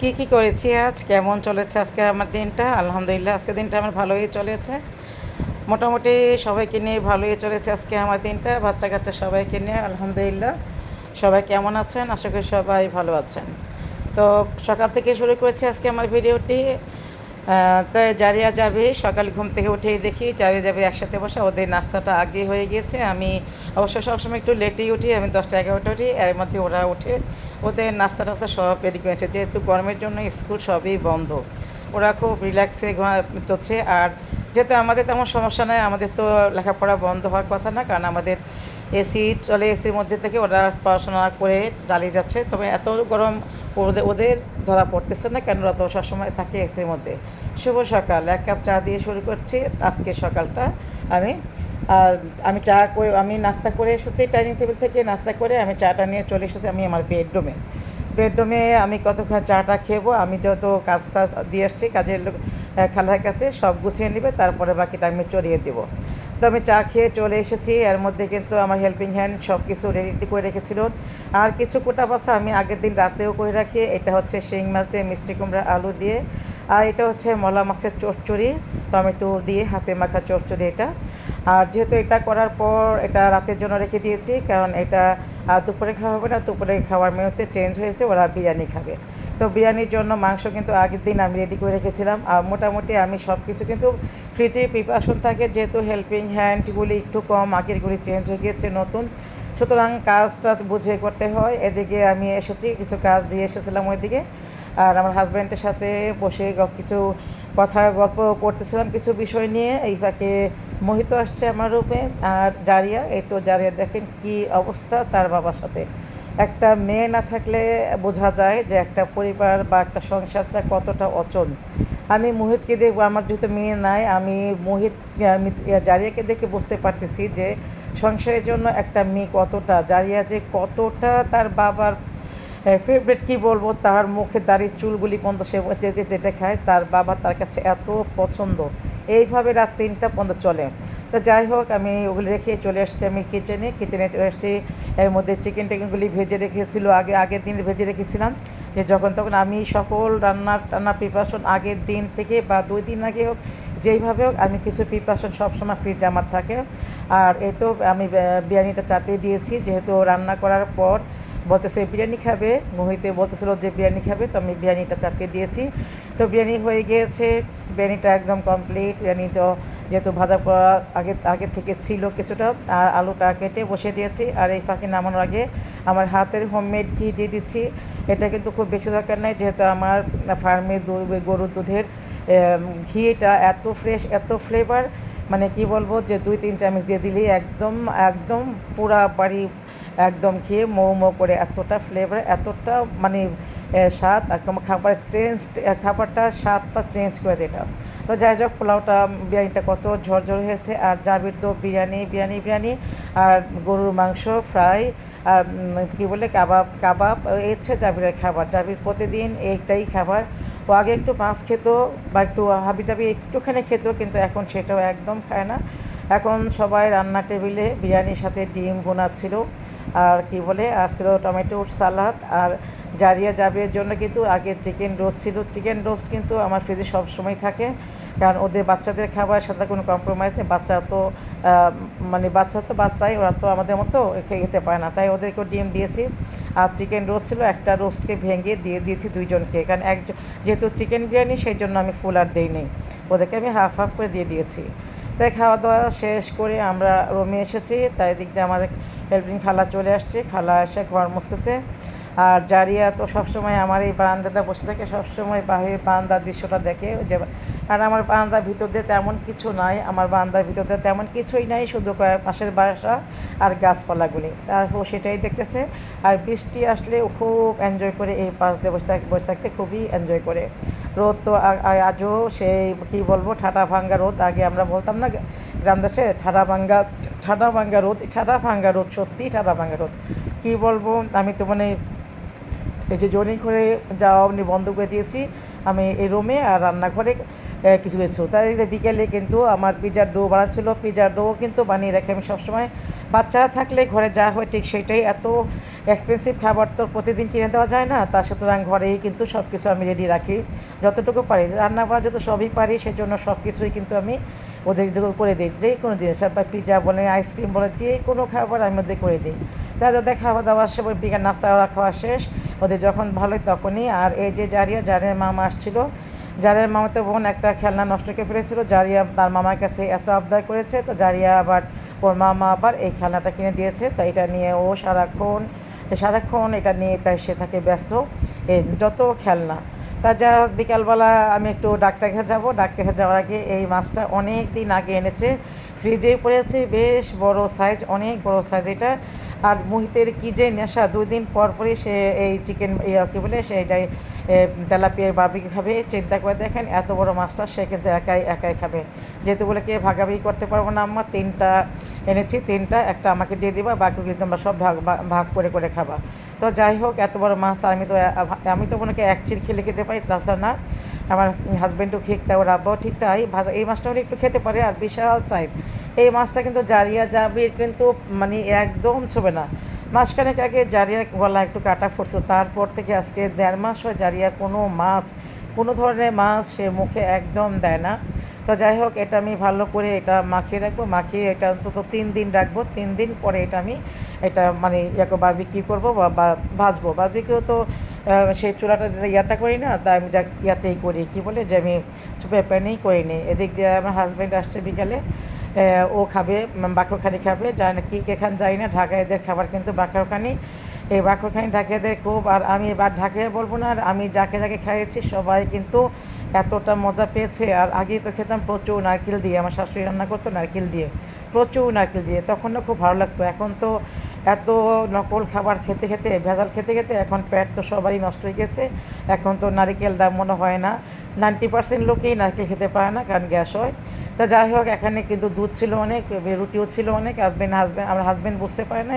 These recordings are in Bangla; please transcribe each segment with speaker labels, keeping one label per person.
Speaker 1: কি কি করেছি আজ? কেমন চলেছে আজকে আমার দিনটা? আলহামদুলিল্লাহ আজকে দিনটা আমার ভালোই চলেছে। মোটামুটি সবাইকে নিয়ে ভালোই চলেছে আজকে আমার দিনটা, বাচ্চা কাচ্চা সবাইকে নিয়ে, আলহামদুলিল্লাহ। সবাই কেমন আছেন? আশা করি সবাই ভালো আছেন। তো সকাল থেকে শুরু করেছি আজকে আমার ভিডিওটি। তো জারিয়া যাবে, সকাল ঘুম থেকে উঠেই দেখি জারিয়া যাবে একসাথে বসে, ওদের নাস্তাটা আগে হয়ে গিয়েছে। আমি অবশ্য সবসময় একটু লেটেই উঠি, আমি দশটা এগারোটা উঠি, এর মধ্যে ওরা উঠে, ওদের নাস্তা টাস্তা সব রেডি করেছে। যেহেতু গরমের জন্য স্কুল সবই বন্ধ, ওরা খুব রিল্যাক্সে হচ্ছে আর যেহেতু আমাদের তেমন সমস্যা নেই, আমাদের তো লেখাপড়া বন্ধ হওয়ার কথা না, কারণ আমাদের এসি চলে এসির মধ্যে থেকে ওরা পড়াশোনা করে চালিয়ে যাচ্ছে। তবে এত গরম ওদের ওদের ধরা পড়তেছে না কেন ওরা তো সবসময় থাকে এসির মধ্যে। শুভ সকাল। এক কাপ চা দিয়ে শুরু করছি আজকে সকালটা। আমি, আর আমি চা করে, আমি নাস্তা করে এসেছি ডাইনিং টেবিল থেকে। নাস্তা করে আমি চাটা নিয়ে চলে এসেছি আমি আমার বেডরুমে। বেডরুমে আমি কতক্ষণ চাটা খেবো, আমি যত কাজটা দিয়ে এসেছি কাজের লোক খেলার কাছে সব গুছিয়ে নেবে, তারপরে বাকিটা আমি চড়িয়ে দেবো। তো আমি চা খেয়ে চলে এসেছি। এর মধ্যে কিন্তু আমার হেল্পিং হ্যান্ড সব কিছু রেডি করে রেখেছিল। আর কিছু কোটা বাছা আমি আগের দিন রাতেও করে রাখি। এটা হচ্ছে শিং মাছ দিয়ে, মিষ্টি কুমড়া, আলু দিয়ে। আর এটা হচ্ছে মলা মাছের চচ্চড়ি। টমেটো দিয়ে হাতে মাখা চচ্চড়ি এটা। আর যেহেতু এটা করার পর এটা রাতের জন্য রেখে দিয়েছি, কারণ এটা দুপুরে খাওয়া হবে না। দুপুরে খাওয়ার মেনুতে চেঞ্জ হয়েছে, ওরা বিরিয়ানি খাবে। তো বিরিয়ানির জন্য মাংস কিন্তু আগের দিন আমি রেডি করে রেখেছিলাম। আর মোটামুটি আমি সব কিছু কিন্তু ফ্রিজে প্রিপারেশন থাকে, যেহেতু হেল্পিং হ্যান্ডগুলি একটু কম আগেরগুলি চেঞ্জ হয়ে গিয়েছে, নতুন। সুতরাং কাজটা বুঝে করতে হয়। এদিকে আমি এসেছি, কিছু কাজ দিয়ে এসেছিলাম ওইদিকে। আর আমার হাজব্যান্ডের সাথে বসে কিছু কথা গল্প করতেছিলাম কিছু বিষয় নিয়ে। এই ফাঁকে মোহিত আসছে আমার রূপে। আর জারিয়া, এই তো জারিয়া দেখেন কি অবস্থা তার বাবার সাথে। একটা মেয়ে না থাকলে বোঝা যায় যে একটা পরিবার বা একটা সংসারটা কতটা অচল। আমি মোহিতকে দেখব, আমার যেহেতু মেয়ে নাই, আমি মোহিত জারিয়াকে দেখে বুঝতে পারতেছি যে সংসারের জন্য একটা মেয়ে কতটা, জারিয়া যে কতটা তার বাবার ফেভারিট কী বলব, তার মুখে দাড়ির চুলগুলি পর্যন্ত সে যে, যেটা খায়, তার বাবা তার কাছে এত পছন্দ। এইভাবে রাত তিনটা পর্যন্ত চলে। তো যাই হোক, আমি ওগুলি রেখে চলে এসেছি আমি কিচেনে কিচেনে চলে এসেছি, এর মধ্যে চিকেন টিকেনগুলি ভেজে রেখেছিল, আগে, আগের দিন ভেজে রেখেছিলাম। যে যখন তখন আমি সকল রান্নার টান্না প্রিপারেশন আগের দিন থেকে বা দুই দিন আগে হোক, যেইভাবে হোক, আমি কিছু প্রিপারেশন সবসময় ফ্রিজে আমার থাকে। আর এই তো আমি বিরিয়ানিটা চাপিয়ে দিয়েছি, যেহেতু রান্না করার পর বলতেছে বিরিয়ানি খাবে? মোহিতে বলতেছিল যে বিরিয়ানি খাবে। তো আমি বিরিয়ানিটা চাপিয়ে দিয়েছি। তো বিরিয়ানি হয়ে গিয়েছে। বিরিয়ানিটা একদম কমপ্লিট বিরিয়ানি তো যেহেতু ভাজা করা আগে আগে থেকে ছিল কিছুটা আর আলুটা কেটে বসিয়ে দিয়েছি। আর এই ফাঁকে নামানোর আগে আমার হাতের হোমমেড ঘি দিয়ে দিচ্ছি। এটা কিন্তু খুব বেশি দরকার নেই যেহেতু আমার ফার্মের দুধ গরুর দুধের এম, ঘিটা এত ফ্রেশ এত ফ্লেভার মানে কি বলব যে দুই তিন চামচ দিয়ে দিলেই একদম একদম পুরা বাড়ি একদম খেয়ে মৌ মৌ করে এতটা ফ্লেভার এতটা মানে স্বাদ একদম খাবার চেঞ্জ খাবারটা স্বাদটা চেঞ্জ করে এটা। তো যাই হোক, পোলাওটা, বিরিয়ানিটা কত ঝরঝর হয়েছে, আর জাবির তো বিরিয়ানি বিরিয়ানি বিরিয়ানি, আর গরুর মাংস ফ্রাই আর কী বলে, কাবাব কাবাব হচ্ছে জাবিরের খাবার। জাবির প্রতিদিন এইটাই খাবার। ও আগে একটু মাছ খেত, বা একটু হাবি জাবি একটুখানি খেত, কিন্তু এখন সেটাও একদম খায় না। এখন সবাই রান্না টেবিলে বিরিয়ানির সাথে ডিম বোনা ছিল। আর কি বলে, আর ছিল টমেটোর সালাদ আর জারিয়া জাবিরের জন্য কিন্তু আগে চিকেন রোস্ট ছিল। চিকেন রোস্ট কিন্তু আমার ফ্রিজে সবসময় থাকে, কারণ ওদের বাচ্চাদের খাবারের সাথে কোনো কম্প্রোমাইজ নেই। বাচ্চা তো মানে বাচ্চা তো বাচ্চাই, ওরা তো আমাদের মতো খেতে পারে না। তাই ওদেরকেও ডিম দিয়েছি। আর চিকেন রোস্ট ছিল, একটা রোস্টকে ভেঙে দিয়ে দিয়েছি দুইজনকে। কারণ এক, যেহেতু চিকেন বিরিয়ানি, সেই জন্য আমি ফুল আর দিই নেই। ওদেরকে আমি হাফ হাফ করে দিয়ে দিয়েছি। তাই খাওয়া দাওয়া শেষ করে আমরা রুমে এসেছি। তাই দিক দিয়ে আমাদের হেল্পিং খালা চলে আসছে, খালা এসে ঘর মুছতেছে। আর জারিয়া তো সবসময় আমার এই বারান্দাটা বসে থাকে, সবসময় বাহির বারান্দার দৃশ্যটা দেখে যে আর আমার বারান্দার ভিতর দিয়ে তেমন কিছু নাই, আমার বারান্দার ভিতর দিয়ে তেমন কিছুই নাই, শুধু কয়েক পাশের বাসা আর গাছপালাগুলি। তারপর সেটাই দেখতেছে। আর বৃষ্টি আসলে খুব এনজয় করে এই পাশ দিয়ে বসে থাক, বসে থাকতে খুবই এনজয় করে। রোদ তো আজও সেই, কী বলব, ঠাটা ভাঙ্গা রোদ। আগে আমরা বলতাম না, গ্রাম দেশে ঠাডা ভাঙ্গা ঠাডা ভাঙ্গা রোদ ঠাডা ভাঙ্গা রোদ সত্যিই ঠাডা ভাঙ্গা রোদ। কী বলব, আমি তো মানে এই যে জনি করে যাওয়া আপনি বন্ধ করে দিয়েছি, আমি এই রুমে আর রান্নাঘরে কিছু কিছু। তাই বিকেলে কিন্তু আমার পিজার ডো বানাচ্ছিল পিজার ডো কিন্তু বানিয়ে রাখি আমি সবসময়। বাচ্চারা থাকলে ঘরে যা হয় ঠিক সেটাই এত এক্সপেন্সিভ খাবার তো প্রতিদিন কিনে দেওয়া যায় না। তা সুতরাং ঘরেই কিন্তু সব কিছু আমি রেডি রাখি, যতটুকু পারি। রান্না করা যত সবই পারি, সেজন্য সব কিছুই কিন্তু আমি ওদের করে দিই, যে কোনো জিনিস, বা পিজা বলে আইসক্রিম বলে যে কোনো খাবার আমি ওদের করে দিই। তা যাদের খাওয়া দাওয়া সে বিকাল নাস্তা খাওয়া শেষ। ওদের যখন ভালোই তখনই। আর এই যে জারিয়া, জারিয়ার মামা আসছিল। জারিয়ার মামাতো বোন একটা খেলনা নষ্ট করে ফেলেছিল। জারিয়া তার মামার কাছে এত আবদার করেছে, তো জারিয়া আবার ওর মামা আবার এই খেলনাটা কিনে দিয়েছে। তো এটা নিয়ে ও সারাক্ষণ সারাক্ষণ এটা নিয়ে তাই সে থাকে ব্যস্ত। যত খেলনা তা যা হোক, বিকালবেলা আমি একটু ডাক্তার কাছে যাব। ডাক্তার কাছে যাওয়ার আগে এই মাছটা অনেক দিন আগে এনেছে। ফ্রিজে পড়েছে বেশ বড় সাইজ অনেক বড় সাইজ এটা। আর মুহিতের কী যে নেশা দুই দিন পর পরই সে এই চিকেন কী বলে, সে এটাই তেলাপিয়ার বার্বিকি খাবে। চিন্তা করে দেখেন, এত বড় মাছটা সে কিন্তু একাই একাই খাবে। যেহেতু বলে কে ভাগাভাগি করতে পারব না আমার তিনটা এনেছি, তিনটা, একটা আমাকে দিয়ে দিবা, বাকিগুলি তোমরা সব ভাগ ভাগ করে করে খাবা। তো যাই হোক, এত বড় মাছ আমি তো আমি তো ওনাকে এক চির খেলে খেতে পারি, তাছাড়া না। আমার হাজব্যান্ডও ঠিক তাই, ওর আব্বাও ঠিক তাই। ভাজা, এই মাছটা হলে একটু খেতে পারে, আর বিশাল সাইজ এই মাছটা কিন্তু জারিয়া যাবে কিন্তু মানে একদম ছবে না। মাসখানেক আগে জারিয়ার গলা একটু কাটা ফুটছিল, তারপর থেকে আজকে দেড় মাস হয় জারিয়া কোনো মাছ, কোনো ধরনের মাছ সে মুখে একদম দেয় না। তো যাই হোক, এটা আমি ভালো করে এটা মাখিয়ে রাখব, মাখিয়ে এটা অন্তত তিন দিন রাখব। তিন দিন পরে এটা আমি এটা মানে ইয়াকে বারবিকিউ করব বা ভাজবো। বারবিকিউ তো সেই চুলাটা ইয়াটা করি না তাই আমি যা ইয়াতেই করি। কী বলে যে আমি প্যানেই করি নি। এদিক দিয়ে আমার হাজব্যান্ড আসছে বিকালে ও খাবে বাঁকরখানি খাবে। জানি না কী কেখান যাই না ঢাকা এদের খাবার কিন্তু বাঁকরখানি। এই বাঁকরখানি ঢাকিয়াদের খুব, আর আমি এবার ঢাকিয়ে বলব না, আর আমি যাকে যাকে খাইয়েছি, সবাই কিন্তু এতটা মজা পেয়েছে। আর আগেই তো খেতাম প্রচুর নারকেল দিয়ে, আমার শাশুড়ি রান্না করতো নারকেল দিয়ে, প্রচুর নারকেল দিয়ে, তখন না খুব ভালো লাগতো। এখন তো এত নকল খাবার খেতে খেতে, ভেজাল খেতে খেতে এখন পেট তো সবারই নষ্ট হয়ে গেছে। এখন তো নারিকেল দাম মনে হয় না। নাইনটি পার্সেন্ট লোকেই নারকেল খেতে পারে না কারণ গ্যাস হয়। তা যাই হোক, এখানে কিন্তু দুধ ছিল অনেক, রুটিও ছিল অনেক হাজব্যান্ড হাজব্যান্ড আমার হাজব্যান্ড বুঝতে পারে না।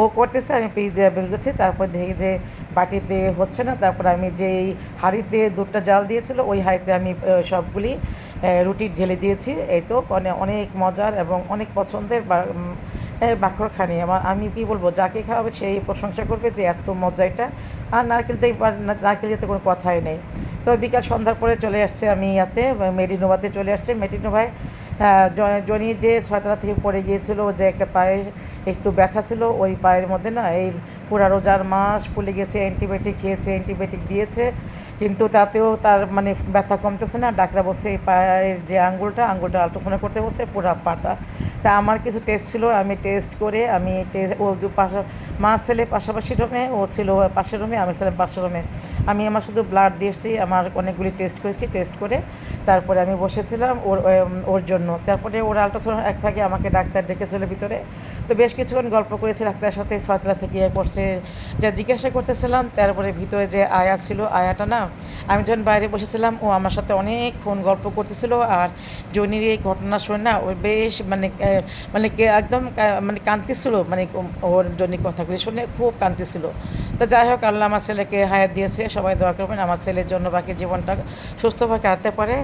Speaker 1: ও করতেছে, আমি পিস দিয়ে বের করছি, তারপর দেখি যে বাটিতে হচ্ছে না, তারপর আমি যেই হাঁড়িতে দুধটা জাল দিয়েছিল, ওই হাঁড়িতে আমি সবগুলি রুটি ঢেলে দিয়েছি। এই তো অনেক মজার এবং অনেক পছন্দের বা- উম, আমার আমি কি বলব যাকে খাওয়াবে সেই প্রশংসা করবে যে এত মজা এটা। আর নারকেল দিয়ে নারকেল দিয়ে তো কোনো কথাই নেই। তো বিকাল সন্ধ্যার পরে চলে আসছে আমি ইয়াতে মেডিনোভাতে চলে আসছে। মেডিনোভায় জনি যে ছয়তলা থেকে পড়ে গিয়েছিল যে একটা পায়ে একটু ব্যথা ছিল ওই পায়ের মধ্যে না এই পুরা রোজার মাস ফুলে গেছে অ্যান্টিবায়োটিক খেয়েছে অ্যান্টিবায়োটিক দিয়েছে। কিন্তু তাতেও তার মানে ব্যথা কমতেছে না। ডাক্তার বলছে, এই পায়ের যে আঙ্গুলটা আঙ্গুলটা আল্ট্রাসাউন্ড করতে বলছে, পুরো পাটা। তা আমার কিছু টেস্ট ছিল, আমি টেস্ট করে আমি টেস্ট ও দু পাশা, মা ছেলে পাশাপাশি রুমে, ও ছিল পাশের রুমে, আমি ছিলাম পাশের রুমে। আমি আমার শুধু ব্লাড দিয়েছি, আমার অনেকগুলি টেস্ট করেছি টেস্ট করে তারপরে আমি বসেছিলাম ওর ওর জন্য। তারপরে ওর আল্ট্রাসাউন্ড এক ফাঁকে আমাকে ডাক্তার ডেকেছিল ভিতরে। তো বেশ কিছুক্ষণ গল্প করেছি ডাক্তারের সাথে ছয়তলা থেকে ইয়ে করছে, যা জিজ্ঞাসা করতেছিলাম, তারপরে ভিতরে যে আয়া ছিল, আয়াটা না, আমি যখন বাইরে বসেছিলাম, ও আমার সাথে অনেক ফোন গল্প করতেছিল আর জনির এই ঘটনা শুনে না, ও বেশ মানে মানে একদম মানে কাঁদতেছিল মানে ওর জন্য কথাগুলি শুনে খুব কাঁদতেছিল। তো যাই হোক, আল্লাহ আমার ছেলেকে হায়াত দিয়েছে সবাই দোয়া করবেন, আমার ছেলের জন্য বাকি জীবনটা সুস্থভাবে কাটতে পারে।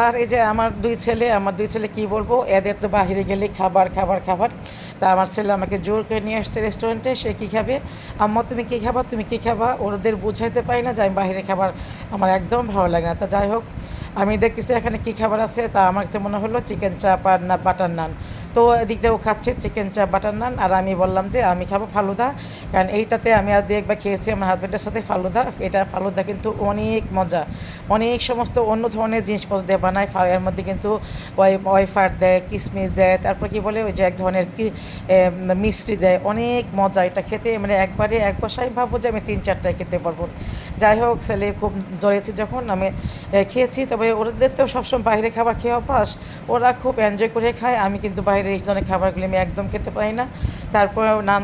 Speaker 1: আর এই যে আমার দুই ছেলে, আমার দুই ছেলে কি বলব, এদের তো বাহিরে গেলে খাবার খাবার খাবার। তা আমার ছেলে আমাকে জোর করে নিয়ে আসছে রেস্টুরেন্টে সে কী খাবে? আম্মা, তুমি কী খাবা? তুমি কী খাবা? ওদের বুঝাইতে পারি না যে আমি বাইরে খাবার আমার একদম ভালো লাগে না। তা যাই হোক, আমি দেখতেছি এখানে কী খাবার আছে। তা আমার মনে হলো চিকেন চাপ আর না বাটার নান তো এদিক দিয়েও খাচ্ছে চিকেন চাপ বাটার নান আর আমি বললাম যে, আমি খাব ফালুদা। কারণ এইটাতে আমি আর দু একবার খেয়েছি আমার হাজব্যান্ডের সাথে ফালুদা। এটা ফালুদা কিন্তু অনেক মজা। অনেক সমস্ত অন্য ধরনের জিনিসপত্র দিয়ে বানায়। এর মধ্যে কিন্তু ওয়াইফার দেয় কিশমিশ দেয়, তারপর কি বলে, ওই যে এক ধরনের কি মিষ্টি দেয়। অনেক মজা এটা খেতে। মানে একবারে, এক বসায় ভাববো যে আমি তিন চারটায় খেতে পারব। যাই হোক, ছেলে খুব ধরেছে যখন। আমি খেয়েছি। তবে ওদের তো সবসময় বাইরে খাবার খেয়ে অভ্যাস। ওরা খুব এনজয় করে খায়। আমি কিন্তু বাইরে ধরনের খাবারগুলি আমি একদম খেতে পারি না। তারপর নান